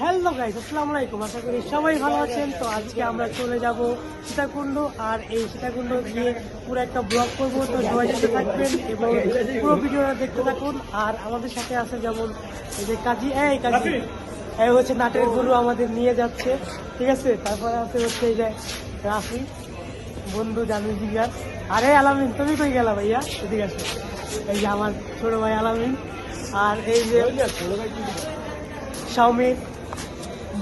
hello guys আসসালামু আলাইকুম। আশা করি সবাই ভালো আছেন। তো আজকে আমরা চলে যাব সীতাকুণ্ড আর এই সীতাকুণ্ড গিয়ে পুরো একটা ব্লগ করব। তো সবাই সাথে থাকবেন এবং পুরো ভিডিওটা দেখতে থাকুন। আর আমাদের সাথে আছে যেমন এই যে কাজী এই কাজী এই হচ্ছে নাটের গুরু আমাদের নিয়ে যাচ্ছে। ঠিক আছে? তারপরে আছে হচ্ছে এই যে রাফি বন্ধু জানি জিগার। আরে আলামিন তুমি কই গেলা ভাইয়া? এদিকে আসো। এই যে আমার ছোট ভাই আলামিন। আর এই যে শাওমির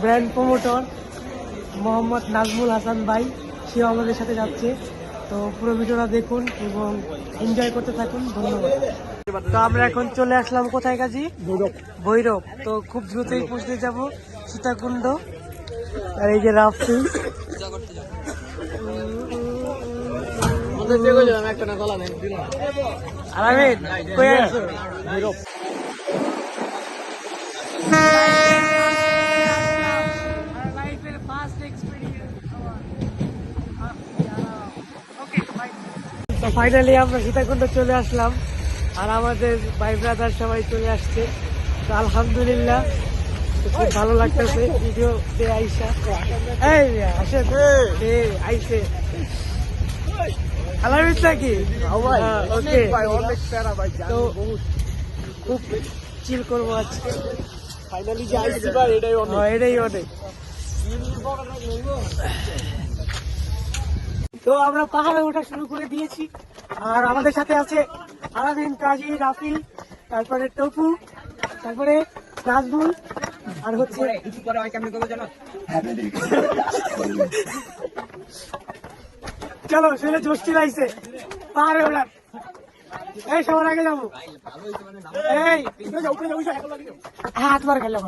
ব্র্যান্ড প্রমোটর মোহাম্মদ নাজমুল হাসান ভাই সেও আমাদের সাথে যাচ্ছে। তো পুরো ভিডিওটা দেখুন এবং এনজয় করতে থাকুন। ধন্যবাদ। তো আমরা এখন চলে আসলাম কোথায় কাজী? ভৈরব। ভৈরব তো খুব দ্রুতই পৌঁছতে যাব সীতাকুণ্ড। আর এই যে রাফি আলামিন কই আছো? ভৈরব লাইফের ফার্স্ট এক্সপেরিয়েন্স তো ফাইনালি আমরা সীতাকুণ্ড চলে আসলাম। আর আমাদের ভাই ব্রাদার সবাই চলে আসছে। তো আলহামদুলিল্লাহ খুব ভালো লাগতেছে ভিডিওতে আইসা। এই আসে আইসে। আলামিন নাকি ওকে। তো খুব চিল করব আজকে। ফাইনালি যে আইসি ভাই এটাই অনেক। এটাই অনেক। তো আমরা পাহাড়ে ওঠা শুরু করে দিয়েছি। আর আমাদের সাথে আছে আলাদিন কাজী রাফিল তারপরে টপু তারপরে নাজমুল আর হচ্ছে চলো শুনে জোষ্টি লাগছে। পাহাড়ে ওঠার এই সবার আগে যাব। এই হাত মার খেলে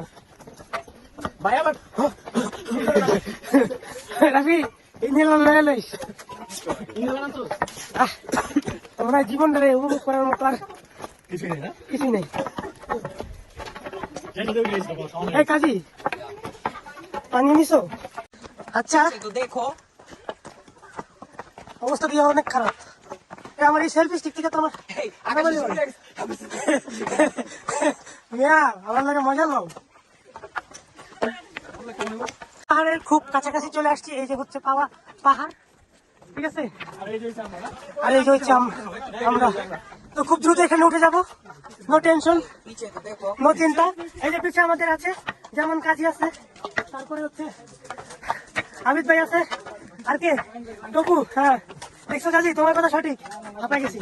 ভাই আবার রাফি ইঞ্জিন লয়ে লইস। তোমরা জীবনটারে উপভোগ করার মতো আর কিছু নেই এই কাজী পানি নিছো? আচ্ছা। দেখো। অবস্থা দিয়ে অনেক খারাপ। আমার এই সেলফি স্টিক থেকে তোমার মিয়া আমার লাগে মজা লও পাহাড়ের খুব কাছাকাছি চলে আসছি এই যে হচ্ছে পাওয়া পাহাড়। ঠিক আছে? আর এই যে হচ্ছে আমরা। তো খুব দ্রুত এখানে উঠে যাব। নো টেনশন নো চিন্তা। এই যে পিছিয়ে আমাদের আছে, যেমন কাজী আছে। তারপরে হচ্ছে আবিদ ভাই আছে। আর কে? টকু হ্যাঁ। দেখছ কাজী? তোমার কথা সঠিক। হাঁপাই গেছি।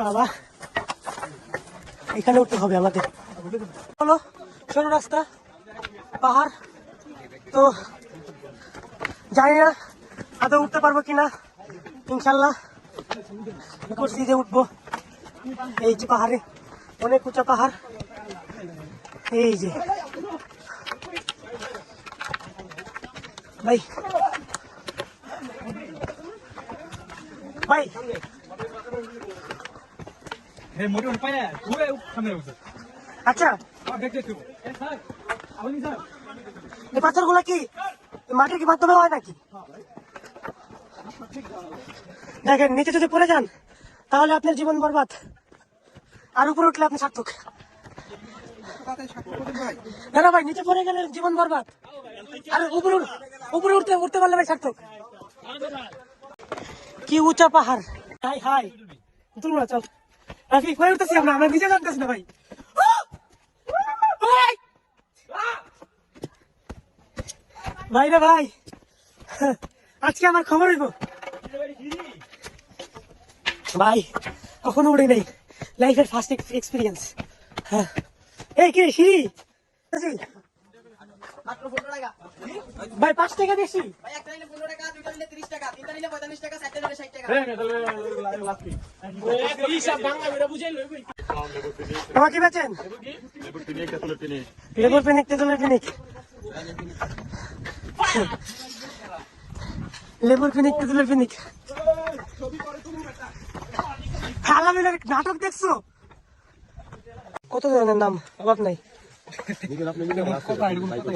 বাবা। এখানে উঠতে হবে আমাদের। হলো সরু রাস্তা, পাহাড়। তো জানি না আদৌ উঠতে পারব কিনা ইনশাল্লাহ। করছি যে উঠবো। এই যে পাহাড়ে অনেক উঁচা পাহাড়। এই যে। ভাই। ভাই। আচ্ছা। পাথর পাথরগুলো কি? মাটির কি মাধ্যমে হয় নাকি? দেখেন, নিচে যদি পড়ে যান, তাহলে আপনার জীবন বরবাদ। আর উপরে উঠলে আপনি সার্থক। না ভাই, নিচে পড়ে গেলে জীবন বরবাদ। আর উপরে উপরে উঠতে উঠতে পারলে ভাই সার্থক। কি উঁচা পাহাড়। হাই হাই। তুলবো চল। রাফি উঠতেছি আমরা আমরা নিচে জানতেছি না ভাই! ভাই রে ভাই। আজকে আমার খবর হইব। ভাই কখনো উড়ে নেই। লাইফের ফার্স্ট এক্সপিরিয়েন্স হ্যাঁ। এই কি রে, সিঁড়ি? ভাই পাঁচ টাকা বেশি। তোমার কি বেচেন। লেবুর পিনিক তেঁতুলের পিনিক লেবুর পিনিক তেঁতুলের পিনিক। আলামিনের নাটক দেখছ? কত ধরনের নাম? অভাব নাই।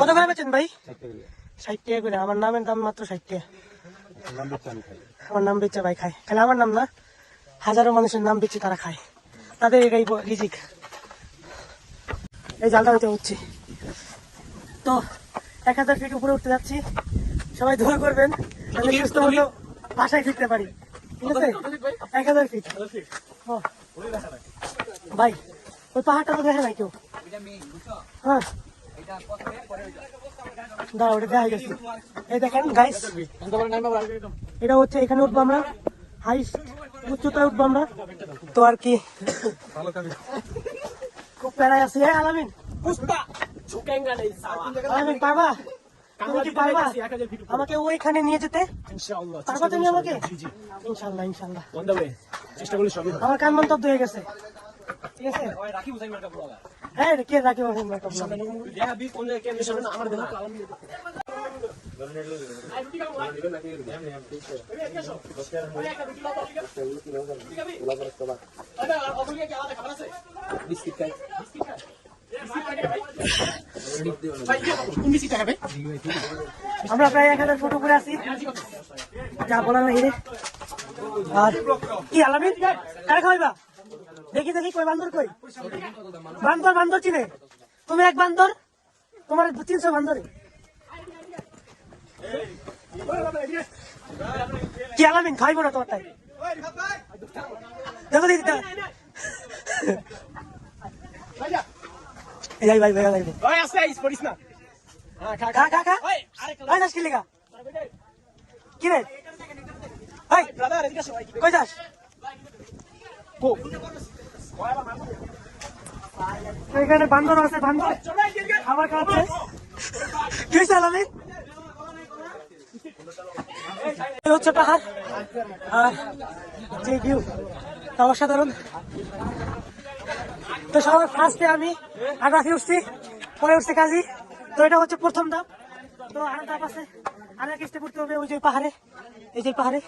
কত করে বেচেন ভাই? ষাট টাকা করে। আমার নামের দাম মাত্র টাকা। আমার নাম বেচে ভাই খায়। খালি আমার নাম না। হাজারো মানুষের নাম বেচে তারা খায়। তাদের এটাই রিজিক। এই জালটা হইতে হচ্ছে তো এক হাজার ফিট উপরে উঠতে যাচ্ছি। সবাই দোয়া করবেন তাহলে সুস্থ মতো বাসায় ফিরতে পারি। ঠিক আছে? এক হাজার ফিট। ভাই ওই পাহাড়টা তো দেখে নাই কেউ? হ্যাঁ। দাঁড়া ওটা দেখা গেছে এই দেখেন গাইস এটা হচ্ছে এখানে উঠবো আমরা। হাইস্ট উচ্চতায় উঠবো আমরা। তো আর কি। খুব প্যারায় আছে। হ্যাঁ আলামিন আলামিন পারবা তুমি কি পারবা আমাকে ওইখানে নিয়ে যেতে? পারবা তুমি আমাকে? ইনশাল্লাহ ইনশাল্লাহ আমার কান মন্তব্য হয়ে গেছে। ঠিক আছে? হ্যাঁ কে রাখি মেকআপ আমরা প্রায় এক ফুট উপরে আছি যা বলার রে। আর কি আলামিন কারে খাওয়াইবা দেখি দেখি, কই বান্দর কই? বান্দর বান্দর চিনে। তুমি এক বান্দর, তোমার দু তিনশো বান্দরে। কি আলামিন খাইবো না তোমার তাই। দেখো দিদি এই যাই ভাই ভাই যাইবো খা খা খা ভাই যাস কি লেগা কি রে? ভাই কই যাস? এখানে বান্দর আছে বান্দর। খাবার খাচ্ছে কি এই হচ্ছে পাহাড়। আর যে ভিউ অসাধারণ। তো সবার ফার্স্টে আমি রাখি উঠছি, পরে উঠছে কাজী। তো এটা হচ্ছে প্রথম ধাপ। তো আর ধাপ আছে আর এক হবে, ওই যে পাহাড়ে, এই যে পাহাড়ে।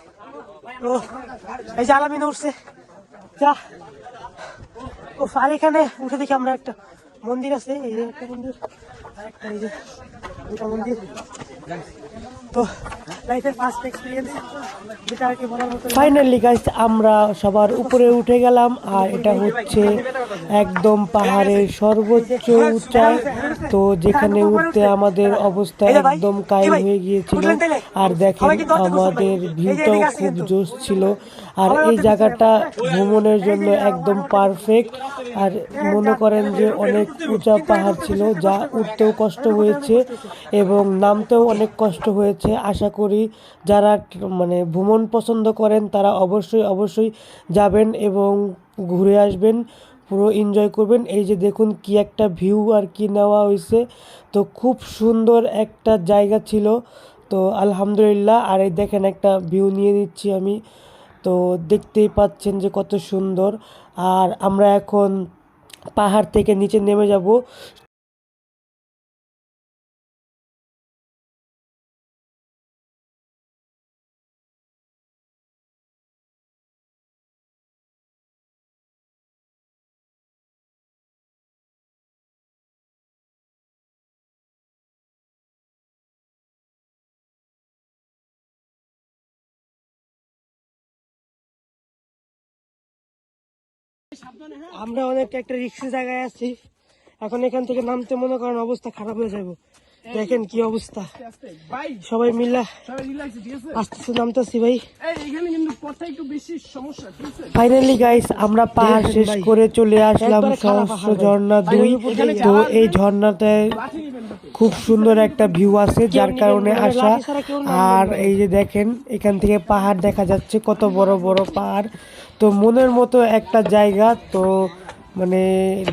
তো এই যে আলামিনে উঠছে। যা। ও আর এখানে উঠে দেখি আমরা একটা মন্দির আছে, এই যে একটা মন্দির। এই যে তো ফাইনালি গাইস আমরা সবার উপরে উঠে গেলাম, আর এটা হচ্ছে একদম পাহাড়ের সর্বোচ্চ উচ্চায় তো যেখানে উঠতে আমাদের অবস্থা একদম কায়েম হয়ে গিয়েছিল, আর দেখেন আমাদের ভিউটাও খুব জোশ ছিল। আর এই জায়গাটা ভ্রমণের জন্য একদম পারফেক্ট আর মনে করেন যে অনেক উঁচা পাহাড় ছিল, যা উঠতেও কষ্ট হয়েছে। এবং নামতেও অনেক কষ্ট হয়েছে। আশা করি যারা মানে ভ্রমণ পছন্দ করেন, তারা অবশ্যই অবশ্যই যাবেন এবং ঘুরে আসবেন, পুরো এনজয় করবেন। এই যে দেখুন কি একটা ভিউ আর কি নেওয়া হয়েছে। তো খুব সুন্দর একটা জায়গা ছিল। তো আলহামদুলিল্লাহ, আর এই দেখেন একটা ভিউ নিয়ে নিচ্ছি আমি। তো দেখতেই পাচ্ছেন যে কত সুন্দর। আর আমরা এখন পাহাড় থেকে নিচে নেমে যাব। আমরা অনেক একটা রিক্সা জায়গায় আছি। এখন এখান থেকে নামতে মনে করেন অবস্থা খারাপ হয়ে যাব। দেখেন কি অবস্থা। সবাই মিলা আস্তে আস্তে নামতেছি ভাই। ফাইনালি গাইস আমরা পাহাড় শেষ করে চলে আসলাম সহস্র ঝর্ণা দুই। তো এই ঝর্ণাটায় খুব সুন্দর একটা ভিউ আছে যার কারণে আসা আর এই যে দেখেন এখান থেকে পাহাড় দেখা যাচ্ছে কত বড় বড় পাহাড়। তো মনের মতো একটা জায়গা, তো মানে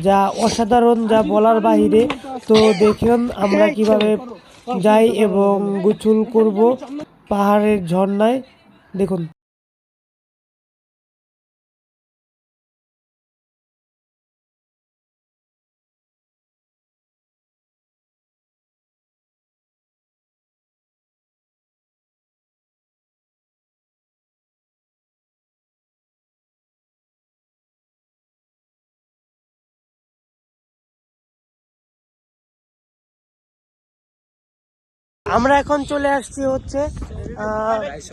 যা অসাধারণ যা বলার বাহিরে, তো দেখুন আমরা কীভাবে যাই এবং গুছুল করব পাহাড়ের ঝর্ণায়। দেখুন। আমরা এখন চলে আসছি হচ্ছে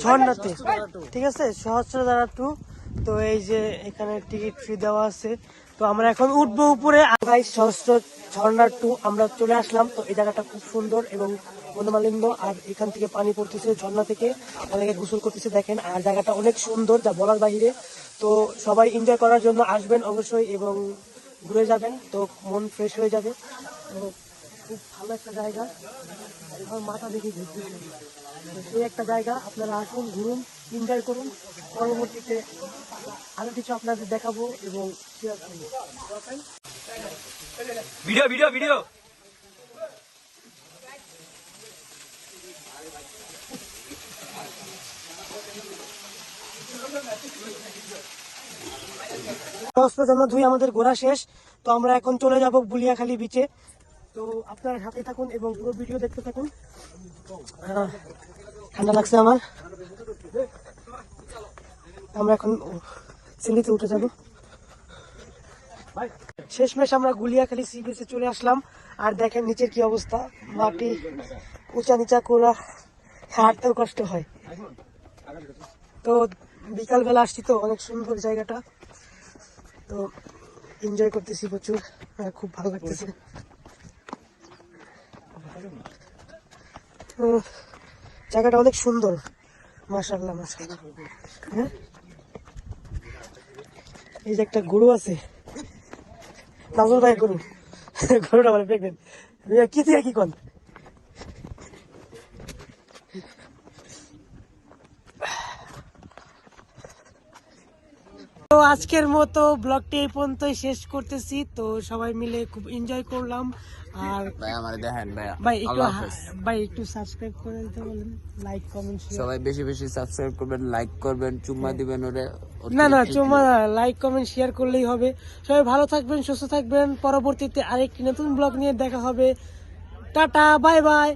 ঝর্ণাতে ঠিক আছে? সহস্র সহস্রধারা টু। তো এই যে এখানে টিকিট ফ্রি দেওয়া আছে। তো আমরা এখন উঠবো উপরে। ভাই সহস্র ঝর্ণা টু, আমরা চলে আসলাম। তো এই জায়গাটা খুব সুন্দর এবং মনোমালিন্য। আর এখান থেকে পানি পড়তেছে ঝর্ণা থেকে। অনেকে গোসল করতেছে, দেখেন। আর জায়গাটা অনেক সুন্দর, যা বলার বাহিরে। তো সবাই এনজয় করার জন্য আসবেন অবশ্যই এবং ঘুরে যাবেন। তো মন ফ্রেশ হয়ে যাবে। খুব ভালো একটা জায়গা। আমার মাথা দেখে ঘুরতে সেই একটা জায়গা আপনারা আসুন ঘুরুন এনজয় করুন। পরবর্তীতে আরও কিছু আপনাদের দেখাবো এবং শেয়ার করব। Video video video. ধুই আমাদের ঘোরা শেষ। তো আমরা এখন চলে যাব বুলিয়াখালী বিচে তো আপনারা সাথে থাকুন এবং পুরো ভিডিও দেখতে থাকুন। ঠান্ডা লাগছে আমার। আমরা এখন সিলিতে উঠে যাব। শেষমেশ আমরা গুলিয়াখালী সি বিচে চলে আসলাম। আর দেখেন নিচের কি অবস্থা। মাটি উঁচা নিচা করা হাঁটতেও কষ্ট হয়। তো বিকালবেলা আসছি তো, অনেক সুন্দর জায়গাটা। তো এনজয় করতেছি প্রচুর। খুব ভালো লাগতেছে। জায়গাটা অনেক সুন্দর। মাশাল্লাহ মাশাল্লাহ হ্যাঁ? এই যে একটা গরু আছে। নাজুল ভাই, গরু। গরুটা মানে কি দিয়ে কি কন তো আজকের মতো ব্লগটি এই পর্যন্ত শেষ করতেছি। তো সবাই মিলে খুব এনজয় করলাম। আর ভাই আমার দেখেন ভাই একটু। ভাই একটু সাবস্ক্রাইব করে দিতে বলেন। লাইক কমেন্ট শেয়ার সবাই বেশি বেশি সাবস্ক্রাইব করবেন লাইক করবেন চুম্মা দিবেন ওরে না না থেকে- চুমা লাইক কমেন্ট শেয়ার করলেই হবে। সবাই ভালো থাকবেন সুস্থ থাকবেন। পরবর্তীতে আরেকটি নতুন ব্লগ নিয়ে দেখা হবে। Tata bye bye